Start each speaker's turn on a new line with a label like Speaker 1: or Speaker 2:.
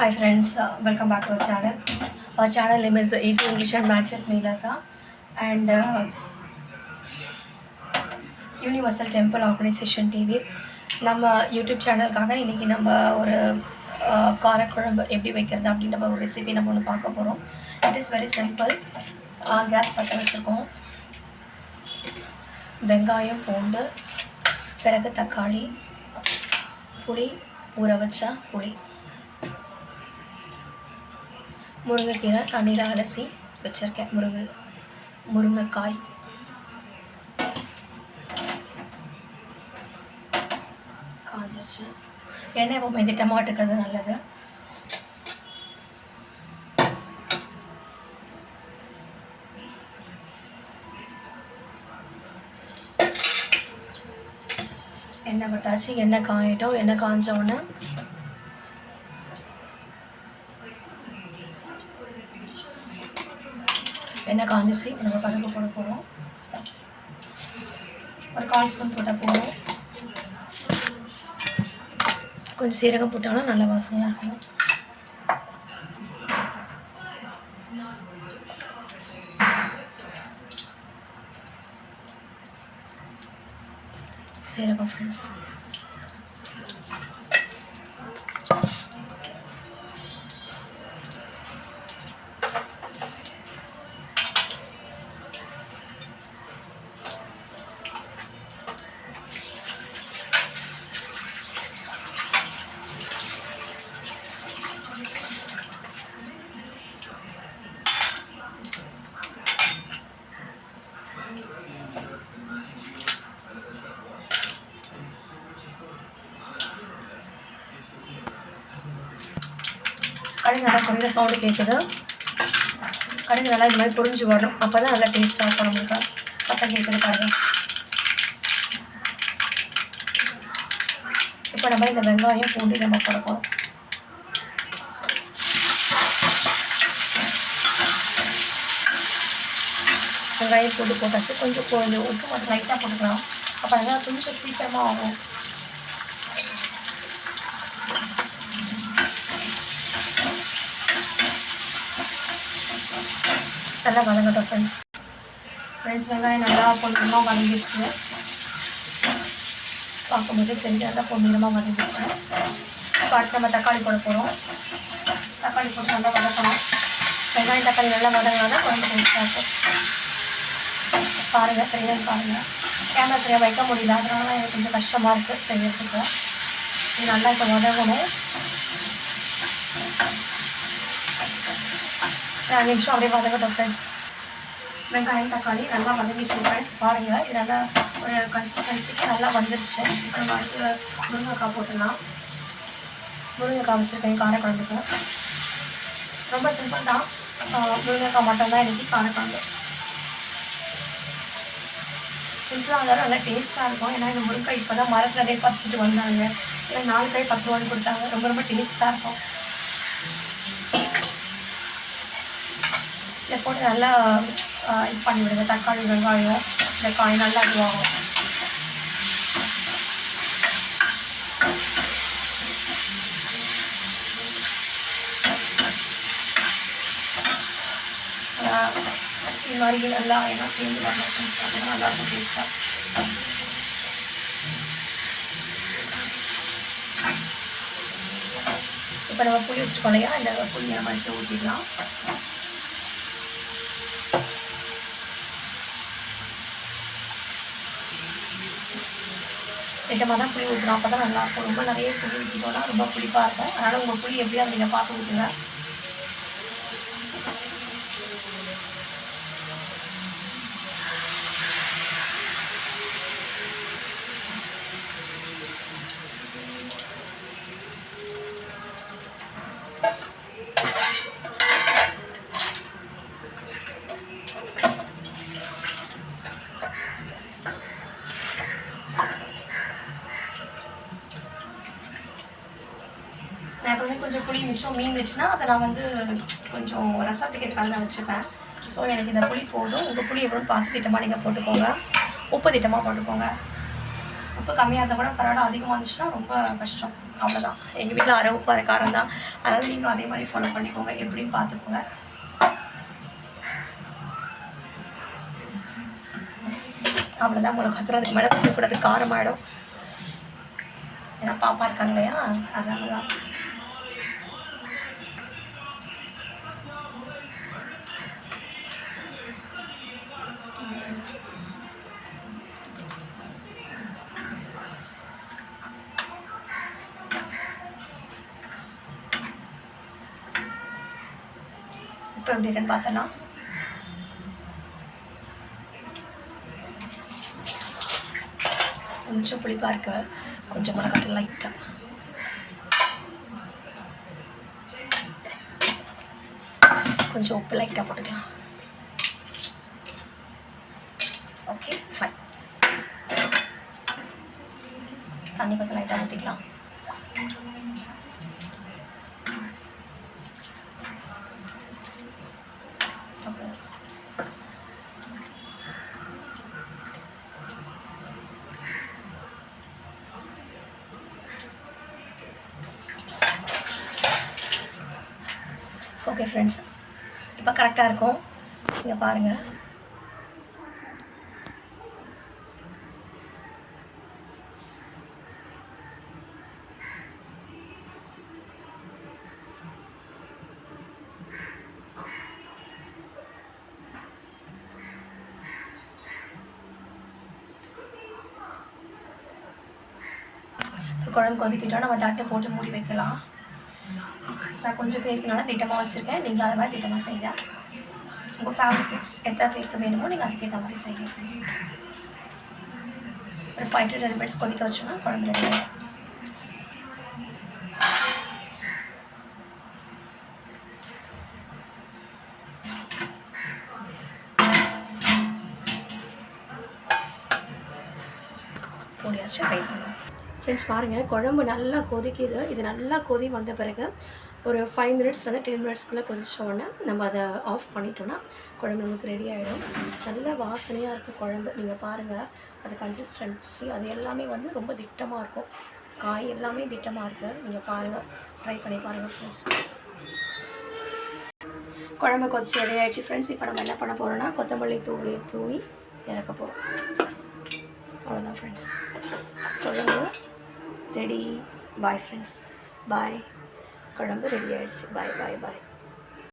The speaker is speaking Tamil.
Speaker 1: Hi friends welcome back our channel our channel name is easy English and English at Maths and universal temple organisation TV நம்ம யூடியூப் சேனலுக்காக இன்றைக்கி நம்ம ஒரு uh, காரக்குழம்பு எப்படி வைக்கிறது அப்படின்ற ஒரு ரெசிபி நம்ம ஒன்று பார்க்க போகிறோம் it is very simple gas பற்ற வச்சுருக்கோம். வெங்காயம் பூண்டு பிறகு தக்காளி புளி ஊற வச்சா புளி. முருங்கைக்கீரை தண்ணியில் அலசி வச்சுருக்கேன். முருங்கை முருங்கைக்காய். காஞ்சிருச்சு. எண்ணெய் எப்போ திட்டமாக டமாட்டுக்கிறது நல்லது. எண்ணெய் விட்டாச்சு எண்ணெய் காயிட்டோம். எண்ணெய் காஞ்ச உடனே எண்ணெய் காஞ்சிருச்சு? நம்ம கடுகு போட போகிறோம் ஒரு கால் ஸ்பூன் போட்டால் போதும். கொஞ்சம் சீரகம் போட்டாலும் நல்ல வாசனையாக இருக்கும். சீரகம் ஃப்ரெண்ட்ஸ் கடுகு நல்லா கொஞ்சம் சவுண்டு கேட்குது கடுகு நல்லா இந்த மாதிரி புரிஞ்சு வரணும். அப்போ தான் நல்லா டேஸ்ட்டாக இருக்கும் நம்மளுக்கு. சத்தம் கேட்குது பாருங்க. இப்போ நம்ம இந்த வெங்காயம் பூண்டு நம்ம போட வெங்காயம் பூண்டு போட்டாச்சு. கொஞ்சம் கொஞ்சம் உப்பு மட்டும் லைட்டாக போட்டுக்கலாம். அப்போ அதெல்லாம் கொஞ்சம் சீக்கிரமாக ஆகும். நல்லா வதங்கட்டும் ஃப்ரெண்ட்ஸ் ஃப்ரெண்ட்ஸ் வெங்காயம் நல்லா பொன்னிறமாக வதங்கிடுச்சு பார்க்கும்போது தெரிஞ்சு நல்லா பொன்னிறமாக வதங்கிடுச்சு இப்போ அடுத்து நம்ம தக்காளி போட போகிறோம் தக்காளி போட்டு நல்லா வதக்கணும். வெங்காயம் தக்காளி நல்லா வதங்கினா குழம்பு டேஸ்ட்டாக இருக்கும். பாருங்கள் சரியாக பாருங்கள் கேமரா சரியாக வைக்க முடியல. அதனால எனக்கு கொஞ்சம் கஷ்டமாக இருக்குது செய்யறதுக்கு. இது நல்லா இப்போ வதங்கணும். ரெண்டு நிமிஷம் அப்படியே வதங்கட்டும் ஃப்ரெண்ட்ஸ் வெங்காயம் தக்காளி நல்லா வதங்கிட்டு ஃப்ரெண்ட்ஸ் பாருங்கள் இது நல்லா ஒரு கன்சிஸ்டன்சிக்கு நல்லா வந்துருச்சு. இப்போ நம்ம அடுத்து முருங்கைக்காய் போட்டுடலாம். முருங்கைக்காய் வச்சுருக்கேன் காரக்குழம்புக்கு. ரொம்ப சிம்பிள் தான். முருங்கைக்காய் மட்டும்தான் இன்றைக்கி காரக்குழம்பு. சிம்பிளாக இருந்தாலும் நல்லா டேஸ்ட்டாக இருக்கும். ஏன்னா இந்த முருங்கை இப்போ தான் மரத்துலேயே பறிச்சிட்டு வந்தாங்க. இல்லை நாலு காய் பத்து ரூபான்னு கொடுத்தாங்க. ரொம்ப ரொம்ப டேஸ்ட்டாக இருக்கும். போட்டு நல்லா இது பண்ணி விடுங்க தக்காளி வெங்காயம் இந்த காய் நல்லா இதுவாகும். இது மாதிரி நல்லா எல்லாம் சேர்ந்து வரணும் நல்லா இருக்கும் டேஸ்ட்டாக இப்போ நம்ம புளி வச்சுருக்கோம் இல்லையா? இந்த புளியை நம்ம எடுத்து ஊற்றிடலாம் திட்டமாக தான் புளி ஊற்றணும் அப்போ தான் நல்லாயிருக்கும் ரொம்ப நிறைய புளி ஊற்றிட்டோம்னா ரொம்ப புளிப்பாக இருக்கும். அதனால் உங்கள் புளி எப்படியோ அதை நீங்கள் பார்த்து ஊற்றுங்க நான் எப்பவுமே கொஞ்சம் புளி மிச்சம் மீந்துச்சுன்னா அதை நான் வந்து கொஞ்சம் ரசத்துக்கு கலந்து வச்சுப்பேன். ஸோ எனக்கு இந்த புளி போதும். உங்கள் புளி எவ்வளோன்னு பார்த்து திட்டமாக நீங்கள் போட்டுக்கோங்க. உப்பு திட்டமாக போட்டுக்கோங்க. உப்பு கம்மியாக இருந்தால் கூட பரவாயில்ல. அதிகமாக இருந்துச்சுன்னா ரொம்ப கஷ்டம். அவ்வளோதான் எங்கள் வீட்டில் அரை உப்பு அரை காரம் தான். அதனால் நீங்களும் அதே மாதிரி ஃபாலோ பண்ணிக்கோங்க. எப்படின்னு பார்த்துக்கோங்க. அவ்வளோதான் மிளகாத்தூள் அதுக்கு மேலே போடக்கூடாது காரமாயிடும். ஏன்னா பாப்பா இருக்காங்க இல்லையா? அதனால தான் இப்போ எப்படி இருக்குன்னு பார்த்தோன்னா. கொஞ்சம் புளிப்பாக இருக்கு. கொஞ்சம் மிளகாட்டு லைட்டாக கொஞ்சம் உப்பு லைட்டாக போட்டுக்கலாம். ஓகே ஃபைன் தண்ணி கொஞ்சம் லைட்டாக ஊற்றிக்கலாம் அவ்வளோ ஓகே ஃப்ரெண்ட்ஸ் இப்போ கரெக்டாக இருக்கும். நீங்கள் பாருங்கள் குழம்பு கொதிக்கிட்டோம். நம்ம தட்டை போட்டு மூடி வைக்கலாம். நான் கொஞ்சம் பேருக்குனால திட்டமாக வச்சுருக்கேன். நீங்களும் அதை மாதிரி திட்டமாக செய்யுங்க. உங்கள் ஃபேமிலிக்கு எத்தனை பேருக்கு வேணுமோ நீங்கள் அதுக்கேற்ற மாதிரி செய்யுங்க ஒரு ஃபைவ் டு டென் மினிட்ஸ் கொதிக்க வச்சோன்னா குழம்பு ரெடி ஆகிடும் மூடியாச்சு ஃப்ரெண்ட்ஸ் பாருங்கள் குழம்பு நல்லா கொதிக்குது. இது நல்லா கொதி வந்த பிறகு ஒரு ஃபைவ் மினிட்ஸ்லேருந்து டென் மினிட்ஸ்க்குள்ளே கொதிச்சோடனே நம்ம அதை ஆஃப் பண்ணிட்டோன்னா குழம்பு நமக்கு ரெடி ஆகிடும் நல்ல வாசனையாக இருக்கும் குழம்பு. நீங்கள் பாருங்கள் அது கன்சிஸ்டன்சி அது எல்லாமே வந்து ரொம்ப திட்டமாக இருக்கும். காய் எல்லாமே திட்டமாக இருக்குது நீங்கள் பாருங்கள் ட்ரை பண்ணி பாருங்கள் ஃப்ரெண்ட்ஸ் குழம்பு கொதிச்சு ரெடி ஆகிடுச்சு ஃப்ரெண்ட்ஸ் இப்போ நம்ம என்ன பண்ண போகிறோம்னா கொத்தமல்லி தூவி தூவி இறக்க போகிறோம் அவ்வளோதான் ஃப்ரெண்ட்ஸ் குழம்பு ரெடி பாய் ஃப்ரெண்ட்ஸ் பாய் குழம்பு ரெடி ஆயிடுச்சு பாய் பாய் பாய்